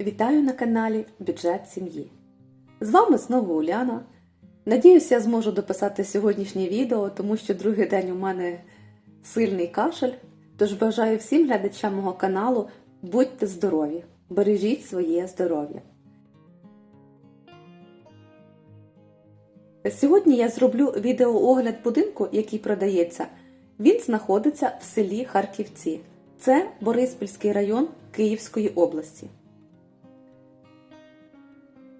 Вітаю на каналі Бюджет сім'ї. З вами знову Уляна. Надіюся, я зможу дописати сьогоднішнє відео, тому що другий день у мене сильний кашель. Тож бажаю всім глядачам мого каналу будьте здорові, бережіть своє здоров'я. Сьогодні я зроблю відеоогляд будинку, який продається. Він знаходиться в селі Харківці. Це Бориспільський район Київської області.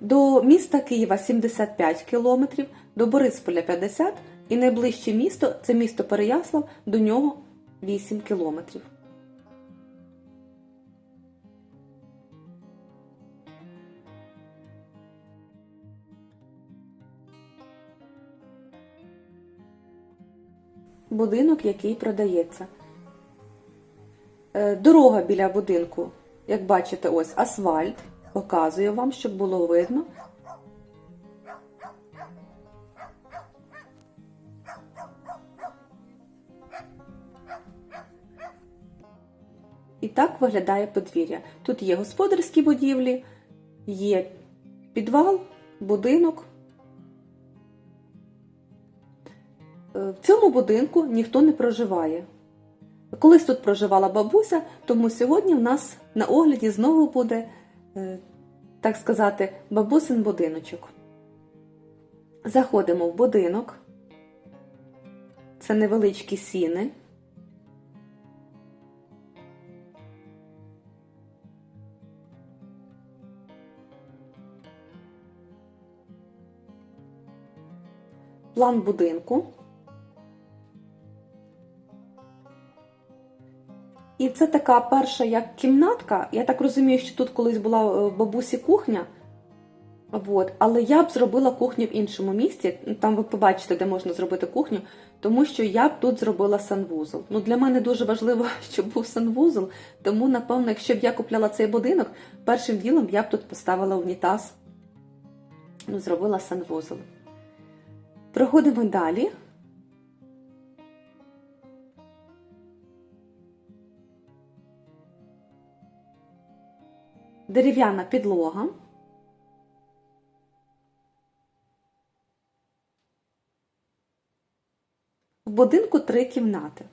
До міста Києва 75 кілометрів, до Борисполя 50 і найближче місто це місто Переяслав, до нього 8 кілометрів. Будинок, який продається. Е, Дорога біля будинку, як бачите, ось асфальт. Показую вам, щоб було видно. І так виглядає подвір'я. Тут є господарські будівлі, є підвал, будинок. Е, В цьому будинку ніхто не проживає. Колись тут проживала бабуся, тому сьогодні в нас на огляді знову буде, так сказати, бабусин будиночок. Заходимо в будинок. Це невеличкі сіни. План будинку. І це така перша як кімнатка. Я так розумію, що тут колись була е, бабусі кухня. От. Але я б зробила кухню в іншому місці. Там ви побачите, де можна зробити кухню, тому що я б тут зробила санвузол. Ну, Для мене дуже важливо, щоб був санвузол. Тому, напевно, якщо б я купляла цей будинок, першим ділом я б тут поставила унітаз. Ну, зробила санвузол. Проходимо далі. Дерев'яна підлога. В будинку три кімнати.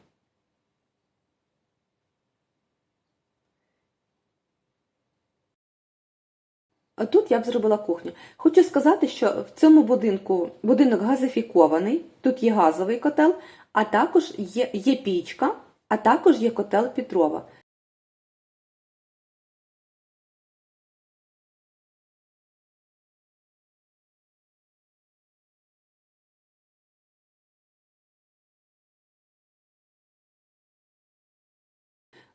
Тут я б зробила кухню. Хочу сказати, що в цьому будинку будинок газифікований, тут є газовий котел, а також є, є пічка, а також є котел Петрова.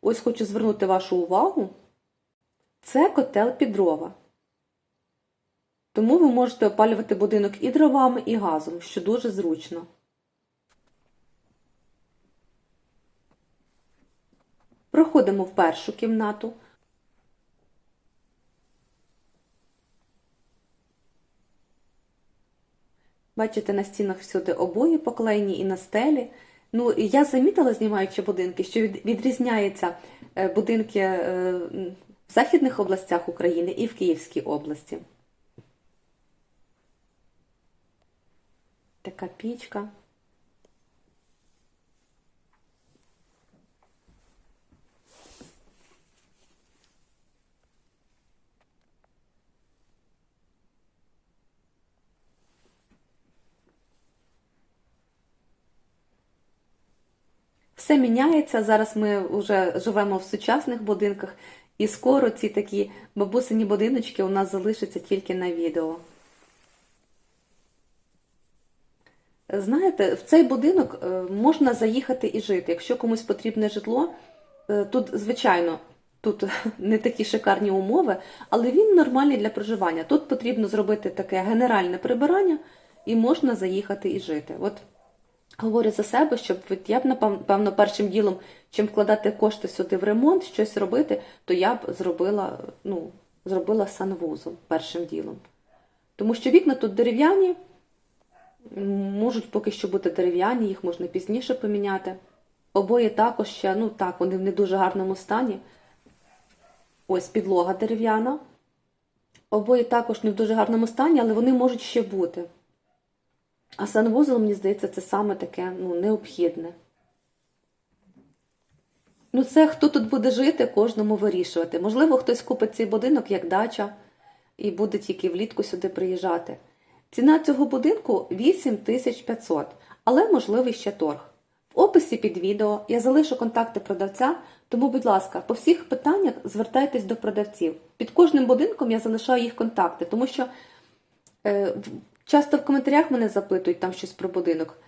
Ось хочу звернути вашу увагу. Це котел під дрова. Тому ви можете опалювати будинок і дровами, і газом, що дуже зручно. Проходимо в першу кімнату. Бачите, на стінах всюди обої поклеєні і на стелі. Ну, я замітила, знімаючи будинки, що відрізняються е, будинки е, в західних областях України і в Київській області. Така пічка. Все міняється. Зараз ми вже живемо в сучасних будинках, і скоро ці такі бабусині будиночки у нас залишаться тільки на відео. Знаєте, в цей будинок е, можна заїхати і жити. Якщо комусь потрібне житло, е, тут, звичайно, тут не такі шикарні умови, але він нормальний для проживання. Тут потрібно зробити таке генеральне прибирання і можна заїхати і жити. От говорю за себе, щоб я б, напевно, першим ділом, чим вкладати кошти сюди в ремонт, щось робити, то я б зробила, ну, зробила санвузол першим ділом. Тому що вікна тут дерев'яні. Можуть поки що бути дерев'яні, їх можна пізніше поміняти. Обоє також ще, ну так, вони в не дуже гарному стані. Ось підлога дерев'яна. Обоє також не в дуже гарному стані, але вони можуть ще бути. А санвузол, мені здається, це саме таке ну, необхідне. Ну, це хто тут буде жити, кожному вирішувати. Можливо, хтось купить цей будинок як дача і буде тільки влітку сюди приїжджати. Ціна цього будинку 8500, але можливий ще торг. В описі під відео я залишу контакти продавця, тому, будь ласка, по всіх питаннях звертайтесь до продавців. Під кожним будинком я залишаю їх контакти, тому що е, часто в коментарях мене запитують там щось про будинок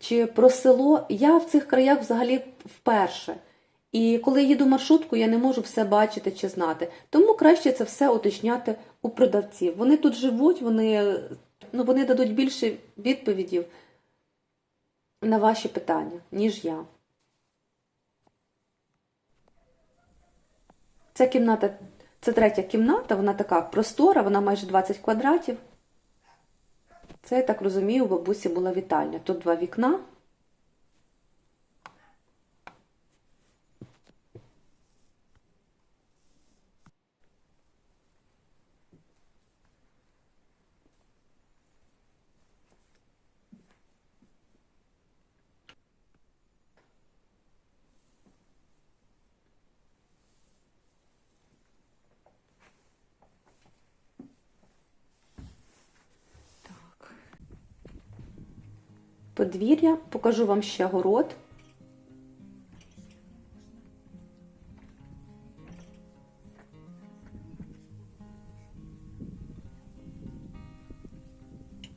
чи про село. Я в цих краях взагалі вперше. І коли їду маршруткою, я не можу все бачити чи знати. Тому краще це все уточняти у продавців. Вони тут живуть, вони, ну, вони дадуть більше відповідів на ваші питання, ніж я. Ця кімната, це третя кімната, вона така простора, вона майже 20 квадратів. Це, я так розумію, у бабусі була вітальня. Тут два вікна. Подвір'я, покажу вам ще город.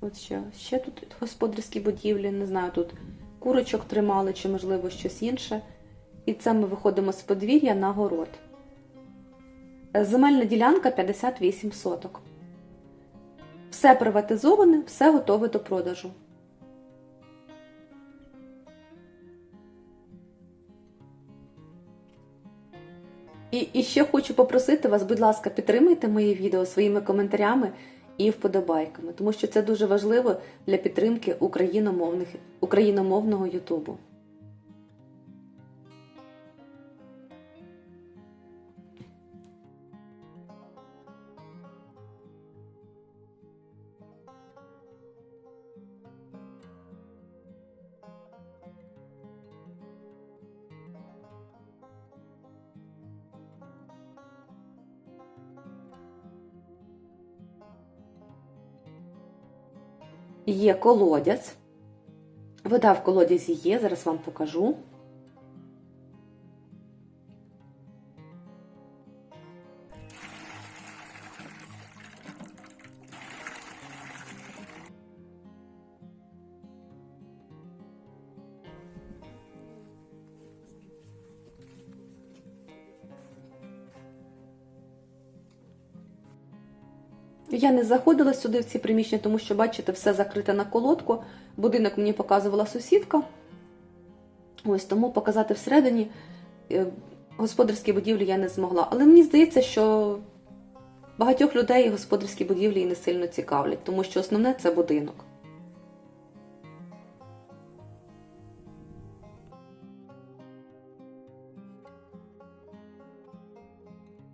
От ще, ще тут господарські будівлі, не знаю, тут курочок тримали чи, можливо, щось інше. І це ми виходимо з подвір'я на город. Земельна ділянка 58 соток. Все приватизоване, все готове до продажу. І, і ще хочу попросити вас, будь ласка, підтримайте моє відео своїми коментарями і вподобайками, тому що це дуже важливо для підтримки україномовних, україномовного Ютубу. Є колодязь. Вода в колодязі є, зараз вам покажу. Я не заходила сюди в ці приміщення, тому що, бачите, все закрите на колодку. Будинок мені показувала сусідка. Ось тому показати всередині е, господарські будівлі я не змогла. Але мені здається, що багатьох людей господарські будівлі і не сильно цікавлять, тому що основне це будинок.